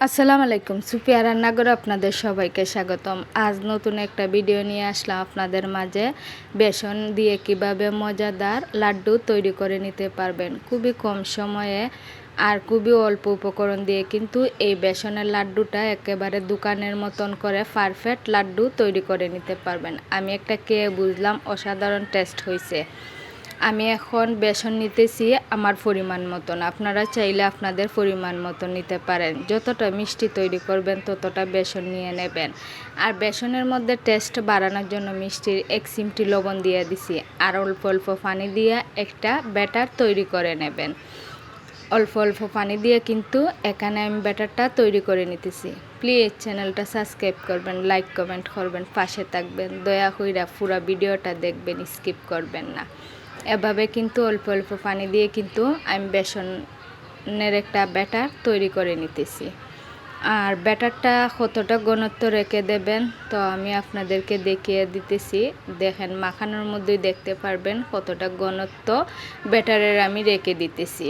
আসসালামু আলাইকুম। সুফিয়া রান্নাঘরে আপনাদের সবাইকে স্বাগতম। আজ নতুন একটা ভিডিও নিয়ে আসলাম আপনাদের মাঝে। বেসন দিয়ে কীভাবে মজাদার লাড্ডু তৈরি করে নিতে পারবেন, খুবই কম সময়ে আর খুবই অল্প উপকরণ দিয়ে কিন্তু এই বেসনের লাড্ডুটা একেবারে দোকানের মতন করে পারফেক্ট লাড্ডু তৈরি করে নিতে পারবেন। আমি একটা কে বুঝলাম, অসাধারণ টেস্ট হয়েছে আমি এখন বেসন নিতেছি আমার পরিমাণ মতন। আপনারা চাইলে আপনাদের পরিমাণ মতন নিতে পারেন। যতটা মিষ্টি তৈরি করবেন, ততটা বেসন নিয়ে নেবেন। আর বেসনের মধ্যে টেস্ট বাড়ানোর জন্য মিষ্টির এক সিমটি লবণ দিয়ে দিছি। আর অল্প অল্প পানি দিয়ে একটা ব্যাটার তৈরি করে নেবেন। অল্প অল্প পানি দিয়ে কিন্তু এখানে আমি ব্যাটারটা তৈরি করে নিতেছি। প্লিজ চ্যানেলটা সাবস্ক্রাইব করবেন, লাইক, কমেন্ট করবেন, পাশে থাকবেন। দয়া কইরা পুরো ভিডিওটা দেখবেন, স্কিপ করবেন না। এভাবে কিন্তু অল্প অল্প পানি দিয়ে কিন্তু আমি বেসনের একটা ব্যাটার তৈরি করে নিতেছি। আর ব্যাটারটা কতটা ঘনত্ব রেখে দেবেন, তো আমি আপনাদেরকে দেখিয়ে দিতেছি। দেখেন, মাখানোর মধ্যেই দেখতে পারবেন কতটা ঘনত্ব ব্যাটারের আমি রেখে দিতেছি।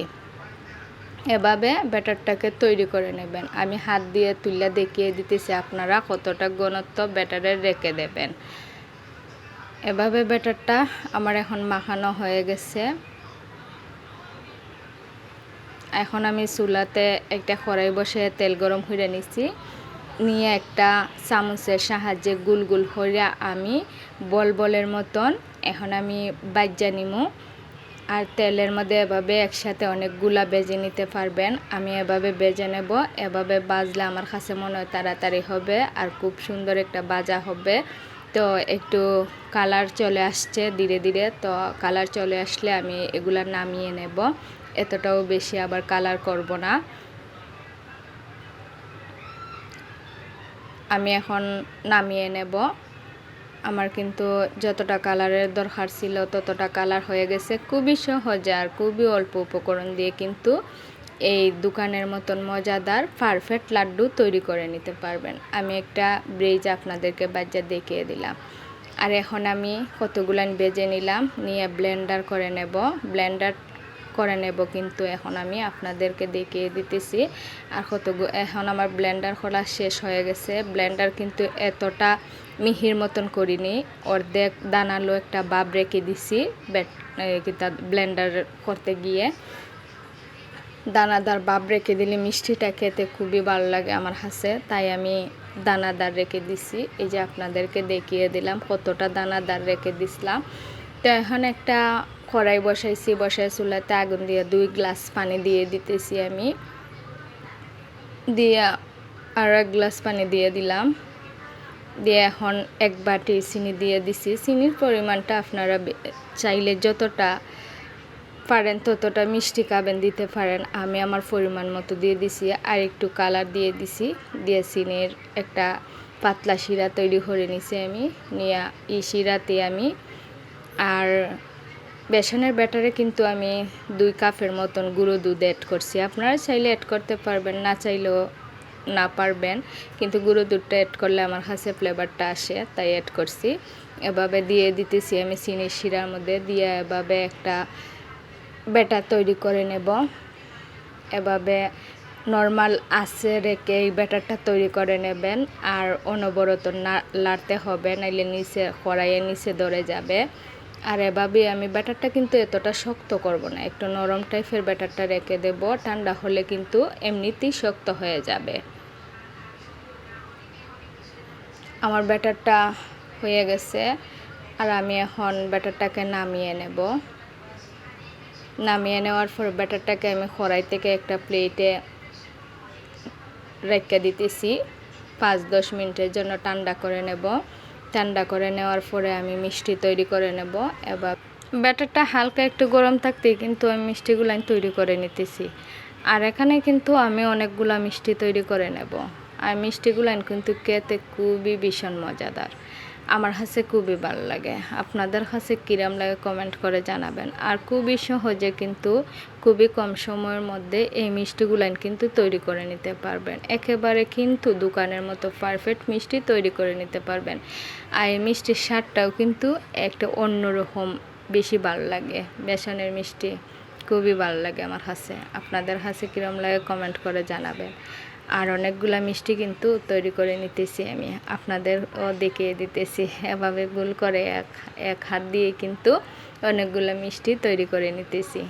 এভাবে ব্যাটারটাকে তৈরি করে নেবেন। আমি হাত দিয়ে তুলে দেখিয়ে দিতেছি আপনারা কতটা ঘনত্ব ব্যাটারের রেখে দেবেন। এভাবে ব্যাটারটা আমার এখন মাখানো হয়ে গেছে। এখন আমি চুলাতে একটা কড়াই বসে তেল গরম করে নিচ্ছি নিয়ে একটা চামচের সাহায্যে গুল গুল হইয়া আমি বল বলের মতন এখন আমি বাজ্যা নিমু। আর তেলের মধ্যে এভাবে একসাথে অনেকগুলা বেজে নিতে পারবেন। আমি এভাবে বেজে নেব। এভাবে বাজলে আমার কাছে মনে হয় তাড়াতাড়ি হবে আর খুব সুন্দর একটা বাজা হবে। তো একটু কালার চলে আসছে ধীরে ধীরে। তো কালার চলে আসলে আমি এগুলা নামিয়ে নেব। এতটাও বেশি আবার কালার করব না। আমি এখন নামিয়ে নেব। আমার কিন্তু যতটা কালারের দরকার ছিল ততটা কালার হয়ে গেছে। খুবই সহজে আর খুবই অল্প উপকরণ দিয়ে কিন্তু এই দোকানের মতন মজাদার পারফেক্ট লাড্ডু তৈরি করে নিতে পারবেন। আমি একটা ব্রেজ আপনাদেরকে বাজার দেখিয়ে দিলাম। আর এখন আমি কতগুলান বেজে নিলাম, নিয়ে ব্লেন্ডার করে নেব। ব্লেন্ডার করে নেব কিন্তু এখন আমি আপনাদেরকে দেখিয়ে দিতেছি। আর কত এখন আমার ব্লেন্ডার খোলা শেষ হয়ে গেছে। ব্লেন্ডার কিন্তু এতটা মিহির মতন করিনি। অর্ধেক দানালো একটা বাব রেখে দিছি। ব্যাট ব্লেন্ডার করতে গিয়ে। দানাদার বাব রেখে দিলে মিষ্টিটা খেতে খুবই ভালো লাগে আমার হাসে তাই আমি দানাদার রেখে দিছি। এই যে আপনাদেরকে দেখিয়ে দিলাম কতটা দানাদার রেখে দিছিলাম। তো এখন একটা কড়াই বসাইছি বসাই চুলাতে আগুন দিয়ে দুই গ্লাস পানি দিয়ে দিতেছি আমি। দিয়ে আর এক গ্লাস পানি দিয়ে দিলাম। দিয়ে এখন এক বাটি চিনি দিয়ে দিছি। চিনির পরিমাণটা আপনারা চাইলে যতটা পারেন, ততটা মিষ্টি কাবেন দিতে পারেন। আমি আমার পরিমাণ মতো দিয়ে দিছি, আর একটু কালার দিয়ে দিছি। দিয়ে চিনির একটা পাতলা শিরা তৈরি করে নিছি আমি। নিয়ে এই শিরাতে আমি। আর বেসনের ব্যাটারে কিন্তু আমি দুই কাপের মতন গুঁড়ো দুধ অ্যাড করছি। আপনারা চাইলে অ্যাড করতে পারবেন, না চাইলেও না পারবেন। কিন্তু গুঁড়ো দুধটা অ্যাড করলে আমার কাছে ফ্লেভারটা আসে, তাই অ্যাড করছি। এভাবে দিয়ে দিতেছি আমি চিনির শিরার মধ্যে। দিয়ে এভাবে একটা ব্যাটার তৈরি করে নেব। এভাবে নর্মাল আছে রেখে এই ব্যাটারটা তৈরি করে নেবেন। আর অনবরত না লাড়তে হবে, নাইলে নিচে কড়াইয়ে নিচে ধরে যাবে। আর এভাবে আমি ব্যাটারটা কিন্তু এতটা শক্ত করব না, একটু নরম টাইপের ব্যাটারটা রেখে দেব। ঠান্ডা হলে কিন্তু এমনিতেই শক্ত হয়ে যাবে। আমার ব্যাটারটা হয়ে গেছে, আর আমি এখন ব্যাটারটাকে নামিয়ে নেব। নামিয়ে নেওয়ার পর ব্যাটারটাকে আমি খড়াই থেকে একটা প্লেটে রেখে দিতেছি। পাঁচ, দশ মিনিটের জন্য ঠান্ডা করে নেব। ঠান্ডা করে নেওয়ার পরে আমি মিষ্টি তৈরি করে নেব। এবার ব্যাটারটা হালকা একটু গরম থাকতেই কিন্তু আমি মিষ্টিগুলো আমি তৈরি করে নিতেছি। আর এখানে কিন্তু আমি অনেকগুলো মিষ্টি তৈরি করে নেব। আর মিষ্টিগুলো কিন্তু খেতে খুবই ভীষণ মজাদার। আমার কাছে খুবই ভালো লাগে। আপনাদের কাছে কিরাম লাগে কমেন্ট করে জানাবেন। আর খুবই সহজে কিন্তু খুবই কম সময়ের মধ্যে এই মিষ্টিগুলান কিন্তু তৈরি করে নিতে পারবেন। একেবারে কিন্তু দোকানের মতো পারফেক্ট মিষ্টি তৈরি করে নিতে পারবেন। আর এই মিষ্টির স্বাদটাও কিন্তু একটা অন্যরকম বেশি ভালো লাগে। বেসনের মিষ্টি খুবই ভালো লাগে আমার কাছে আপনাদের কাছে কীরকম লাগে কমেন্ট করে জানাবেন। আর অনেকগুলা মিষ্টি কিন্তু তৈরি করে নিতেছি আমি। আপনাদেরও দেখিয়ে দিতেছি। এভাবে গোল করে এক এক হাত দিয়ে কিন্তু অনেকগুলো মিষ্টি তৈরি করে নিতেছি।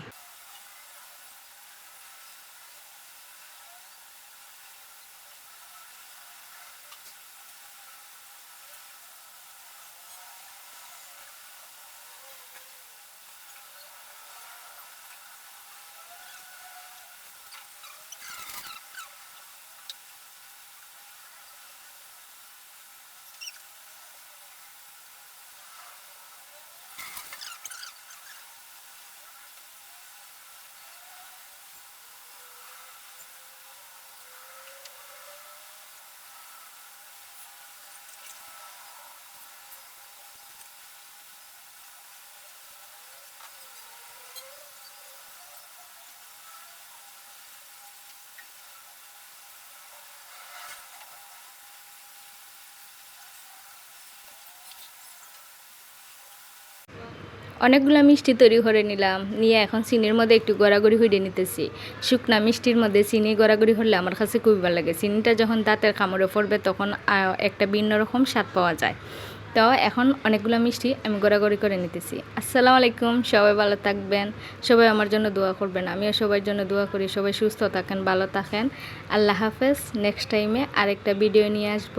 অনেকগুলো মিষ্টি তৈরি করে নিলাম, নিয়ে এখন চিনির মধ্যে একটু গড়াগড়ি হইয়ে নিতেছি। শুকনা মিষ্টির মধ্যে চিনি গড়াগড়ি হলে আমার কাছে খুবই ভালো লাগে। চিনিটা যখন দাঁতের কামড়ে পড়বে তখন একটা ভিন্ন রকম স্বাদ পাওয়া যায়। তো এখন অনেকগুলো মিষ্টি আমি গড়াগড়ি করে নিতেছি। আসসালামু আলাইকুম, সবাই ভালো থাকবেন। সবাই আমার জন্য দোয়া করবেন, আমিও সবার জন্য দোয়া করি, সবাই সুস্থ থাকেন, ভালো থাকেন। আল্লাহ হাফেজ নেক্সট টাইমে আরেকটা ভিডিও নিয়ে আসব।